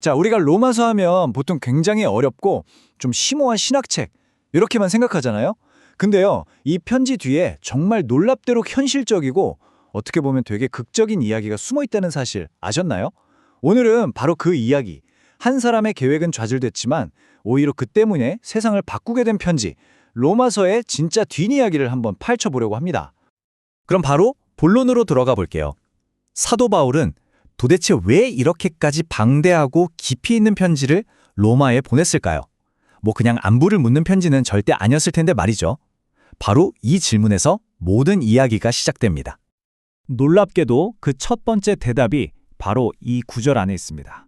자, 우리가 로마서 하면 보통 굉장히 어렵고 좀 심오한 신학책 이렇게만 생각하잖아요. 근데요, 이 편지 뒤에 정말 놀랍대로 현실적이고 어떻게 보면 되게 극적인 이야기가 숨어 있다는 사실 아셨나요? 오늘은 바로 그 이야기. 한 사람의 계획은 좌절됐지만 오히려 그 때문에 세상을 바꾸게 된 편지, 로마서의 진짜 뒷이야기를 한번 파헤쳐 보려고 합니다. 그럼 바로 본론으로 들어가 볼게요. 사도 바울은 도대체 왜 이렇게까지 방대하고 깊이 있는 편지를 로마에 보냈을까요? 뭐 그냥 안부를 묻는 편지는 절대 아니었을 텐데 말이죠. 바로 이 질문에서 모든 이야기가 시작됩니다. 놀랍게도 그 첫 번째 대답이 바로 이 구절 안에 있습니다.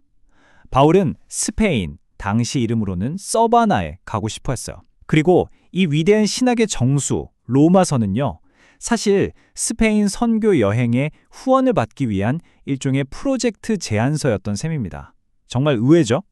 바울은 스페인, 당시 이름으로는 서바나에 가고 싶어 했어요. 그리고 이 위대한 신학의 정수, 로마서는요, 사실 스페인 선교 여행의 후원을 받기 위한 일종의 프로젝트 제안서였던 셈입니다. 정말 의외죠?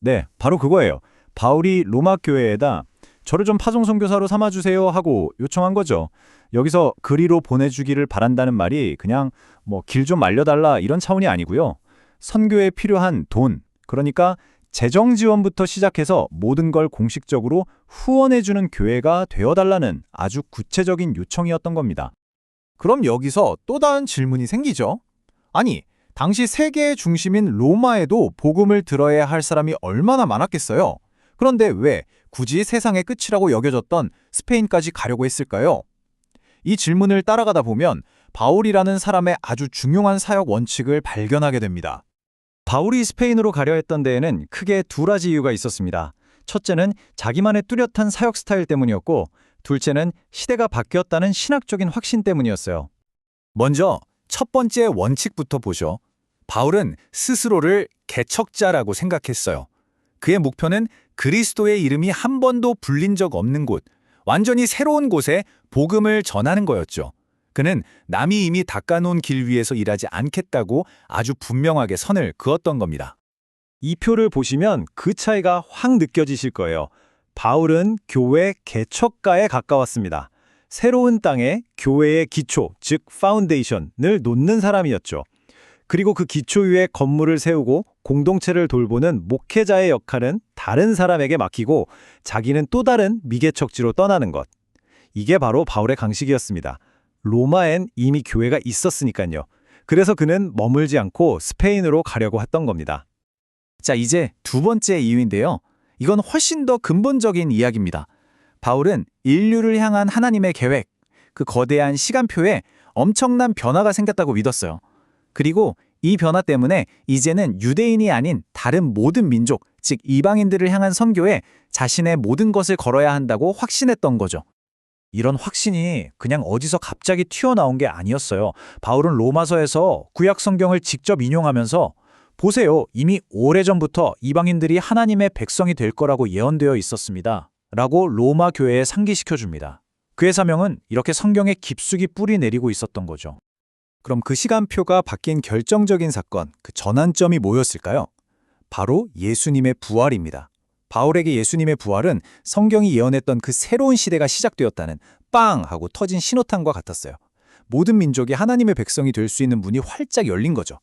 네, 바로 그거예요. 바울이 로마 교회에다 저를 좀 파송 선교사로 삼아주세요 하고 요청한 거죠. 여기서 그리로 보내주기를 바란다는 말이 그냥 뭐 길 좀 알려달라 이런 차원이 아니고요. 선교에 필요한 돈, 그러니까 재정 지원부터 시작해서 모든 걸 공식적으로 후원해주는 교회가 되어달라는 아주 구체적인 요청이었던 겁니다. 그럼 여기서 또 다른 질문이 생기죠. 아니, 당시 세계의 중심인 로마에도 복음을 들어야 할 사람이 얼마나 많았겠어요? 그런데 왜 굳이 세상의 끝이라고 여겨졌던 스페인까지 가려고 했을까요? 이 질문을 따라가다 보면 바울이라는 사람의 아주 중요한 사역 원칙을 발견하게 됩니다. 바울이 스페인으로 가려 했던 데에는 크게 두 가지 이유가 있었습니다. 첫째는 자기만의 뚜렷한 사역 스타일 때문이었고, 둘째는 시대가 바뀌었다는 신학적인 확신 때문이었어요. 먼저 첫 번째 원칙부터 보죠. 바울은 스스로를 개척자라고 생각했어요. 그의 목표는 그리스도의 이름이 한 번도 불린 적 없는 곳, 완전히 새로운 곳에 복음을 전하는 거였죠. 그는 남이 이미 닦아놓은 길 위에서 일하지 않겠다고 아주 분명하게 선을 그었던 겁니다. 이 표를 보시면 그 차이가 확 느껴지실 거예요. 바울은 교회 개척가에 가까웠습니다. 새로운 땅에 교회의 기초, 즉 파운데이션을 놓는 사람이었죠. 그리고 그 기초 위에 건물을 세우고 공동체를 돌보는 목회자의 역할은 다른 사람에게 맡기고 자기는 또 다른 미개척지로 떠나는 것. 이게 바로 바울의 강식이었습니다. 로마엔 이미 교회가 있었으니까요. 그래서 그는 머물지 않고 스페인으로 가려고 했던 겁니다. 자, 이제 두 번째 이유인데요. 이건 훨씬 더 근본적인 이야기입니다. 바울은 인류를 향한 하나님의 계획, 그 거대한 시간표에 엄청난 변화가 생겼다고 믿었어요. 그리고 이 변화 때문에 이제는 유대인이 아닌 다른 모든 민족, 즉 이방인들을 향한 선교에 자신의 모든 것을 걸어야 한다고 확신했던 거죠. 이런 확신이 그냥 어디서 갑자기 튀어나온 게 아니었어요. 바울은 로마서에서 구약 성경을 직접 인용하면서 보세요. 이미 오래전부터 이방인들이 하나님의 백성이 될 거라고 예언되어 있었습니다. 라고 로마 교회에 상기시켜 줍니다. 그의 사명은 이렇게 성경에 깊숙이 뿌리 내리고 있었던 거죠. 그럼 그 시간표가 바뀐 결정적인 사건, 그 전환점이 뭐였을까요? 바로 예수님의 부활입니다. 바울에게 예수님의 부활은 성경이 예언했던 그 새로운 시대가 시작되었다는 빵 하고 터진 신호탄과 같았어요. 모든 민족이 하나님의 백성이 될 수 있는 문이 활짝 열린 거죠.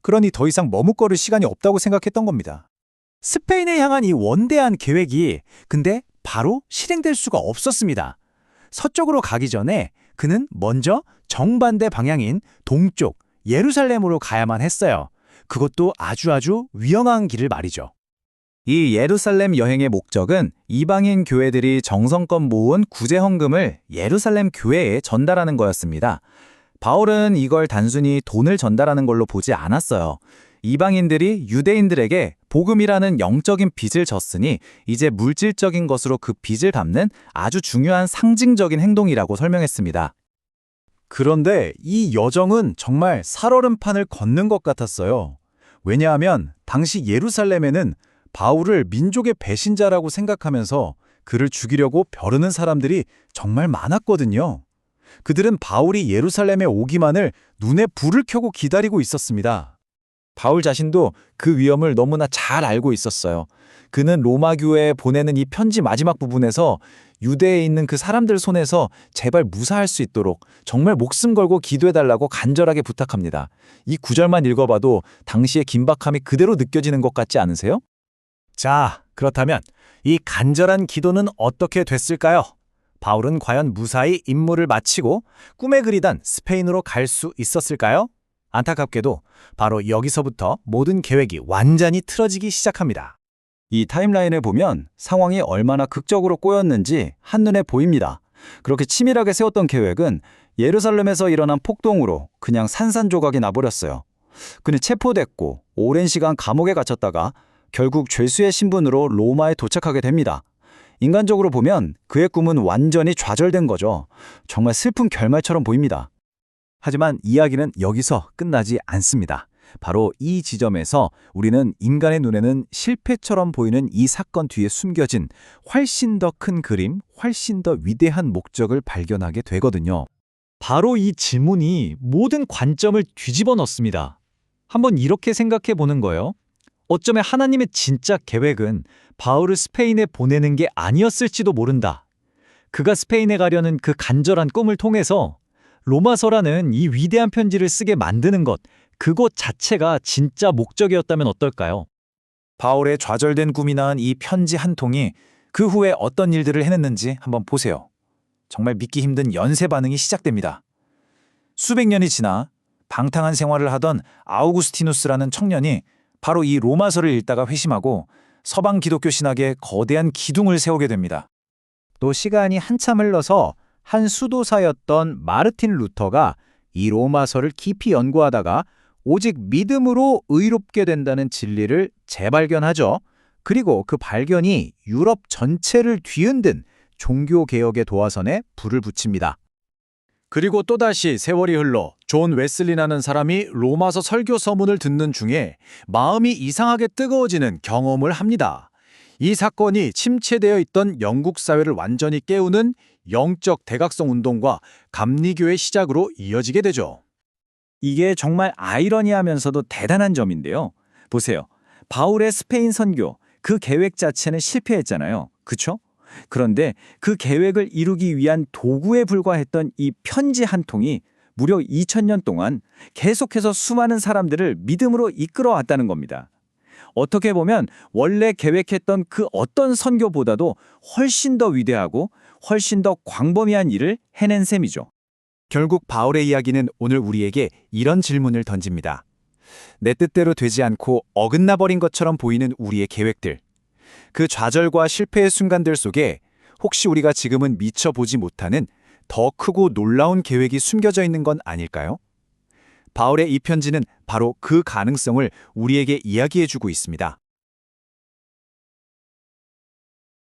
그러니 더 이상 머뭇거릴 시간이 없다고 생각했던 겁니다. 스페인에 향한 이 원대한 계획이 근데 바로 실행될 수가 없었습니다. 서쪽으로 가기 전에 그는 먼저 정반대 방향인 동쪽 예루살렘으로 가야만 했어요. 그것도 아주 아주 위험한 길을 말이죠. 이 예루살렘 여행의 목적은 이방인 교회들이 정성껏 모은 구제 헌금을 예루살렘 교회에 전달하는 거였습니다. 바울은 이걸 단순히 돈을 전달하는 걸로 보지 않았어요. 이방인들이 유대인들에게 복음이라는 영적인 빚을 졌으니 이제 물질적인 것으로 그 빚을 갚는 아주 중요한 상징적인 행동이라고 설명했습니다. 그런데 이 여정은 정말 살얼음판을 걷는 것 같았어요. 왜냐하면 당시 예루살렘에는 바울을 민족의 배신자라고 생각하면서 그를 죽이려고 벼르는 사람들이 정말 많았거든요. 그들은 바울이 예루살렘에 오기만을 눈에 불을 켜고 기다리고 있었습니다. 바울 자신도 그 위험을 너무나 잘 알고 있었어요. 그는 로마 교회에 보내는 이 편지 마지막 부분에서 유대에 있는 그 사람들 손에서 제발 무사할 수 있도록 정말 목숨 걸고 기도해달라고 간절하게 부탁합니다. 이 구절만 읽어봐도 당시의 긴박함이 그대로 느껴지는 것 같지 않으세요? 자, 그렇다면 이 간절한 기도는 어떻게 됐을까요? 바울은 과연 무사히 임무를 마치고 꿈에 그리던 스페인으로 갈 수 있었을까요? 안타깝게도 바로 여기서부터 모든 계획이 완전히 틀어지기 시작합니다. 이 타임라인을 보면 상황이 얼마나 극적으로 꼬였는지 한눈에 보입니다. 그렇게 치밀하게 세웠던 계획은 예루살렘에서 일어난 폭동으로 그냥 산산조각이 나버렸어요. 그는 체포됐고 오랜 시간 감옥에 갇혔다가 결국 죄수의 신분으로 로마에 도착하게 됩니다. 인간적으로 보면 그의 꿈은 완전히 좌절된 거죠. 정말 슬픈 결말처럼 보입니다. 하지만 이야기는 여기서 끝나지 않습니다. 바로 이 지점에서 우리는 인간의 눈에는 실패처럼 보이는 이 사건 뒤에 숨겨진 훨씬 더 큰 그림, 훨씬 더 위대한 목적을 발견하게 되거든요. 바로 이 질문이 모든 관점을 뒤집어 넣습니다. 한번 이렇게 생각해 보는 거예요. 어쩌면 하나님의 진짜 계획은 바울을 스페인에 보내는 게 아니었을지도 모른다. 그가 스페인에 가려는 그 간절한 꿈을 통해서 로마서라는 이 위대한 편지를 쓰게 만드는 것, 그것 자체가 진짜 목적이었다면 어떨까요? 바울의 좌절된 꿈이 낳은 이 편지 한 통이 그 후에 어떤 일들을 해냈는지 한번 보세요. 정말 믿기 힘든 연쇄 반응이 시작됩니다. 수백 년이 지나 방탕한 생활을 하던 아우구스티누스라는 청년이 바로 이 로마서를 읽다가 회심하고 서방 기독교 신학에 거대한 기둥을 세우게 됩니다. 또 시간이 한참 흘러서 한 수도사였던 마르틴 루터가 이 로마서를 깊이 연구하다가 오직 믿음으로 의롭게 된다는 진리를 재발견하죠. 그리고 그 발견이 유럽 전체를 뒤흔든 종교개혁의 도화선에 불을 붙입니다. 그리고 또다시 세월이 흘러 존 웨슬리라는 사람이 로마서 설교 서문을 듣는 중에 마음이 이상하게 뜨거워지는 경험을 합니다. 이 사건이 침체되어 있던 영국 사회를 완전히 깨우는 영적 대각성 운동과 감리교의 시작으로 이어지게 되죠. 이게 정말 아이러니하면서도 대단한 점인데요. 보세요. 바울의 스페인 선교, 그 계획 자체는 실패했잖아요. 그쵸? 그런데 그 계획을 이루기 위한 도구에 불과했던 이 편지 한 통이 무려 2000년 동안 계속해서 수많은 사람들을 믿음으로 이끌어왔다는 겁니다. 어떻게 보면 원래 계획했던 그 어떤 선교보다도 훨씬 더 위대하고 훨씬 더 광범위한 일을 해낸 셈이죠. 결국 바울의 이야기는 오늘 우리에게 이런 질문을 던집니다. 내 뜻대로 되지 않고 어긋나 버린 것처럼 보이는 우리의 계획들. 그 좌절과 실패의 순간들 속에 혹시 우리가 지금은 미처 보지 못하는 더 크고 놀라운 계획이 숨겨져 있는 건 아닐까요? 바울의 이 편지는 바로 그 가능성을 우리에게 이야기해주고 있습니다.